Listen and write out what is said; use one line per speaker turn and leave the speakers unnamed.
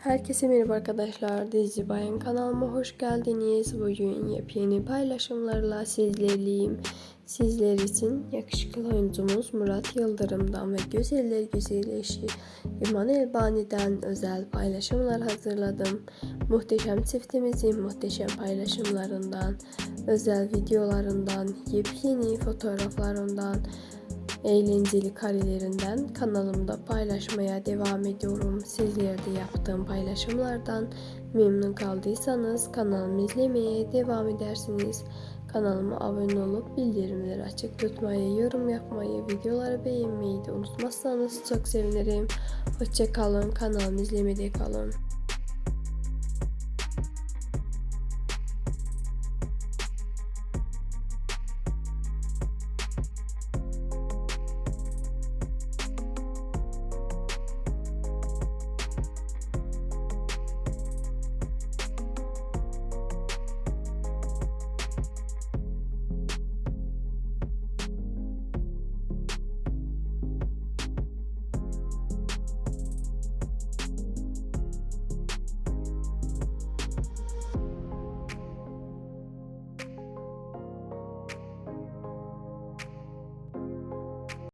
Herkese merhaba arkadaşlar. Dizi Bayan kanalıma hoş geldiniz. Bugün yepyeni paylaşımlarla sizlerleyim. Sizler için yakışıklı oyuncumuz Murat Yıldırım'dan ve güzeller güzel eşi İman Elbani'den özel paylaşımlar hazırladım. Muhteşem çiftimizin muhteşem paylaşımlarından, özel videolarından, yepyeni fotoğraflarından, eğlenceli karelerinden kanalımda paylaşmaya devam ediyorum. Sizler de yaptığım paylaşımlardan memnun kaldıysanız kanalımı izlemeye devam edersiniz. Kanalıma abone olup bildirimleri açık tutmayı, yorum yapmayı, videoları beğenmeyi de unutmazsanız çok sevinirim. Hoşçakalın, kanalımı izlemede kalın.